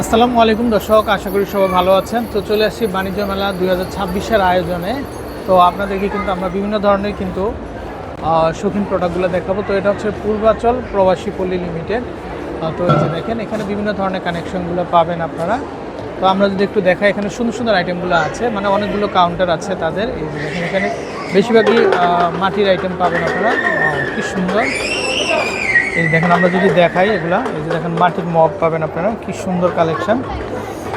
আসসালামু আলাইকুম দর্শক, আশা করি সবাই ভালো আছেন। তো চলে আসছি বাণিজ্য মেলা দুই হাজার আয়োজনে। তো আপনাদেরকে কিন্তু আমরা বিভিন্ন ধরনের কিন্তু শৌখিন প্রোডাক্টগুলো দেখাবো। তো এটা হচ্ছে পূর্বাচল প্রবাসী পল্লী লিমিটেড। তো এই যে দেখেন, এখানে বিভিন্ন ধরনের কানেকশনগুলো পাবেন আপনারা। তো আমরা যদি একটু দেখাই, এখানে সুন্দর সুন্দর আইটেমগুলো আছে। মানে অনেকগুলো কাউন্টার আছে তাদের। এই যে দেখেন, এখানে বেশিরভাগই মাটির আইটেম পাবেন আপনারা। কি সুন্দর। এই দেখেন, আমরা যদি দেখাই এগুলা, এই যে দেখেন, মাটির মগ পাবেন আপনারা, কি সুন্দর কালেকশন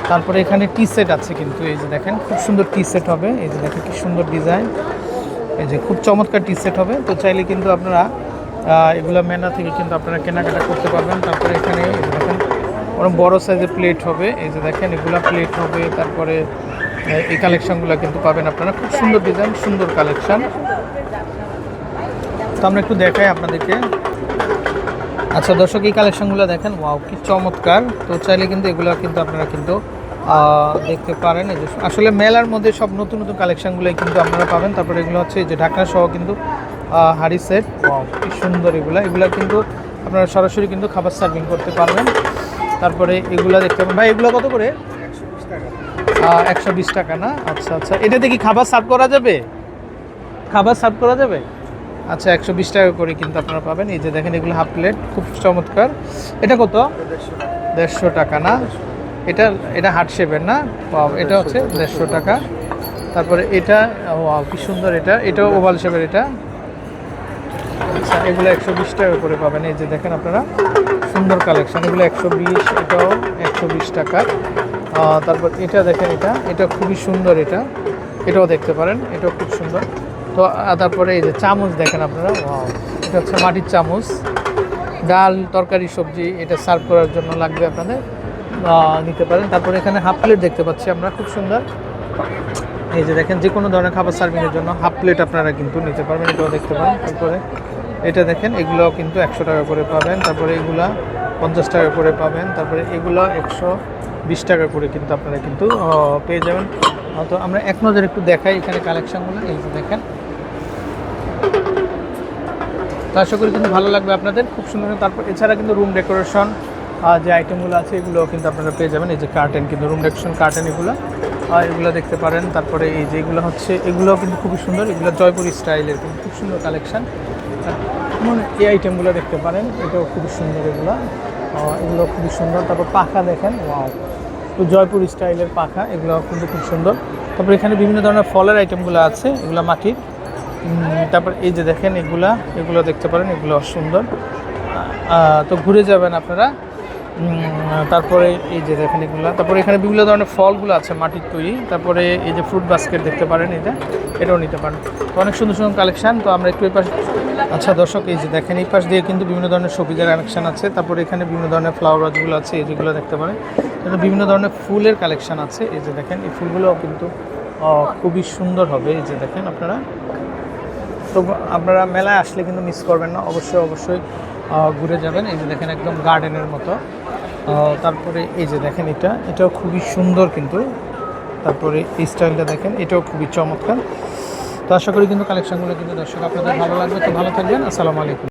তারপরে এখানে টি সেট আছে কিন্তু, এই যে দেখেন, খুব সুন্দর টি সেট হবে। এই যে দেখেন, কি সুন্দর ডিজাইন এই যে খুব চমৎকার টি সেট হবে। তো চাইলে কিন্তু আপনারা এগুলো মেনা থেকে কিন্তু আপনারা কেনাকাটা করতে পারবেন। তারপরে এখানে দেখেন অনেক বড়ো সাইজের প্লেট হবে। এই যে দেখেন, এগুলা প্লেট হবে। তারপরে এই কালেকশনগুলো কিন্তু পাবেন আপনারা। খুব সুন্দর ডিজাইন সুন্দর কালেকশন তো আমরা একটু দেখাই আপনাদেরকে। আচ্ছা দর্শক, এই কালেকশনগুলো দেখেন ওয়াও কি চমৎকার। তো চাইলে কিন্তু এগুলো কিন্তু আপনারা কিন্তু দেখতে পারেন। এই আসলে মেলার মধ্যে সব নতুন নতুন কালেকশনগুলোই কিন্তু আপনারা পাবেন। তারপরে এগুলো হচ্ছে যে ঢাকনা সহ কিন্তু হাড়ি সেট ওয়াও কি সুন্দর এগুলো। এগুলো কিন্তু আপনারা সরাসরি কিন্তু খাবার সার্ভিং করতে পারবেন। তারপরে এগুলো দেখতে পাবেন। ভাই, এগুলো কত করে? একশো বিশ টাকা। না? আচ্ছা আচ্ছা। এটাতে কি খাবার সার্ভ করা যাবে? খাবার সার্ভ করা যাবে? আচ্ছা একশো বিশ টাকা করে কিন্তু আপনারা পাবেন। এই যে দেখেন, এগুলো হাফ প্লেট খুব চমৎকার। এটা কত? দেড়শো টাকা না? এটা এটা হার্ট শেপের না? এটা হচ্ছে দেড়শো টাকা। তারপরে এটা কি সুন্দর এটা। এটাও ওভাল শেপের এটা। আচ্ছা এগুলো একশো বিশ টাকা করে পাবেন। এই যে দেখেন আপনারা, সুন্দর কালেকশন এগুলো একশো বিশ, এটাও একশো বিশ টাকা। তারপর এটা দেখেন এটা এটা খুবই সুন্দর এটা। এটাও দেখতে পারেন, এটাও খুব সুন্দর। তো তারপরে এই যে চামচ দেখেন আপনারা এটা হচ্ছে মাটির চামচ। ডাল, তরকারি, সবজি, এটা সার্ভ করার জন্য লাগবে আপনাদের নিতে পারেন। তারপরে এখানে হাফ প্লেট দেখতে পাচ্ছি আমরা, খুব সুন্দর। এই যে দেখেন যে কোনো ধরনের খাবার সার্ভিংয়ের জন্য হাফ প্লেট আপনারা কিন্তু নিতে পারবেন, এটাও দেখতে পারেন তারপরে এটা দেখেন এগুলো কিন্তু একশো টাকা করে পাবেন। তারপরে এগুলা পঞ্চাশ টাকা করে পাবেন। তারপরে এগুলো একশো বিশ টাকা করে কিন্তু আপনারা কিন্তু পেয়ে যাবেন। তো আমরা এক নজর একটু দেখাই এখানে কালেকশনগুলো এই যে দেখেন তো আশা করি কিন্তু ভালো লাগবে আপনাদের। খুব সুন্দর তারপর এছাড়া কিন্তু রুম ডেকোরেশন যে আইটেমগুলো আছে এগুলো কিন্তু আপনারা পেয়ে যাবেন। এই যে কার্টেন কিন্তু রুম ডেকোরেশন কার্টেন এগুলো। এগুলো দেখতে পারেন। তারপরে এই যে এগুলো হচ্ছে, এগুলোও কিন্তু খুবই সুন্দর। এগুলো জয়পুরি স্টাইলের কিন্তু খুব সুন্দর কালেকশন মানে এই আইটেমগুলো দেখতে পারেন। এটাও খুবই সুন্দর এগুলো। এগুলো খুবই সুন্দর। তারপর পাখা দেখেন, ওয়াও। তো জয়পুর স্টাইলের পাখা এগুলো কিন্তু খুব সুন্দর। তারপর এখানে বিভিন্ন ধরনের ফলের আইটেমগুলো আছে, এগুলো মাটির। তারপর এই যে দেখেন এগুলা, এগুলো দেখতে পারেন, এগুলো সুন্দর। তো ঘুরে যাবেন আপনারা। তারপরে এই যে দেখেন এগুলো, তারপরে এখানে বিভিন্ন ধরনের ফলগুলো আছে মাটির তৈরি। তারপরে এই যে ফ্রুট বাস্কেট দেখতে পারেন এটা এটাও নিতে পারেন। তো অনেক সুন্দর সুন্দর কালেকশান তো আমরা একটু এই পাশে আচ্ছা দর্শক, এই যে দেখেন, এই পাশ দিয়ে কিন্তু বিভিন্ন ধরনের সবজির কালেকশান আছে। তারপরে এখানে বিভিন্ন ধরনের ফ্লাওয়ার গাছগুলো আছে, এই যেগুলো দেখতে পারেন। এখানে বিভিন্ন ধরনের ফুলের কালেকশান আছে, এই যে দেখেন, এই ফুলগুলোও কিন্তু খুবই সুন্দর হবে, এই যে দেখেন আপনারা। তো আপনারা মেলায় আসলে কিন্তু মিস করবেন না। অবশ্যই অবশ্যই ঘুরে যাবেন। এই যে দেখেন একদম গার্ডেনের মতো। তারপরে এই যে দেখেন এটা, এটাও খুবই সুন্দর কিন্তু। তারপরে এই স্টাইলটা দেখেন, এটাও খুবই চমৎকার। তো আশা করি কিন্তু কালেকশনগুলো কিন্তু দর্শক আপনাদের ভালো লাগবে। তো ভালো থাকবেন। আসসালামু আলাইকুম।